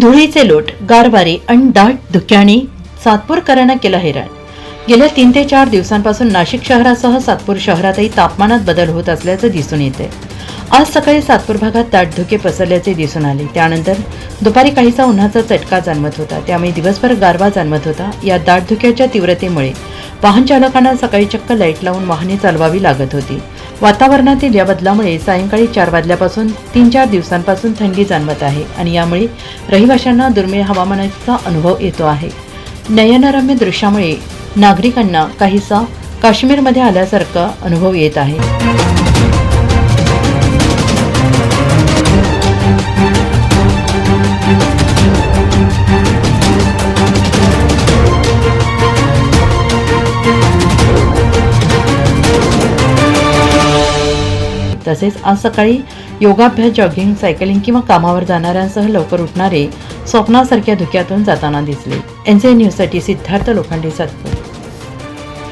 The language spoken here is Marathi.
धुळीचे लोट गारवारे आणि दाट धुक्याने सातपूरकरांना केलं हैराण. गेल्या तीन ते चार दिवसांपासून नाशिक शहरासह सातपूर शहरातही तापमानात बदल होत असल्याचं दिसून येते. आज सकाळी सातपूर भागात दाट धुके पसरल्याचे दिसून आले. त्यानंतर दुपारी काहीसा उन्हाचा चटका जाणवत होता. त्यामुळे दिवसभर गारवा जाणवत होता. या दाट धुक्याच्या तीव्रतेमुळे वाहन चालकांना सकाळी चक्क लाइट लावून वाहने चालवावी लागत होती. वातावरणातील या बदलामुळे सायंकाळी चार वाजल्यापासून तीन चार दिवसांपासून थंडी जाणवत आहे आणि यामुळे रहिवाशांना दुर्मिळ हवामानाचा अनुभव येतो आहे. नयनरम्य दृश्यामुळे नागरिकांना काहीसा काश्मीरमध्ये आल्यासारखा अनुभव येत आहे. तसेच आज सकाळी योगाभ्यास जॉगिंग सायकलिंग किंवा कामावर जाणाऱ्यांसह लवकर उठणारे स्वप्नासारख्या धुक्यातून जाताना दिसले. एनसीए न्यूजसाठी सिद्धार्थ लोखंडे सातपूर.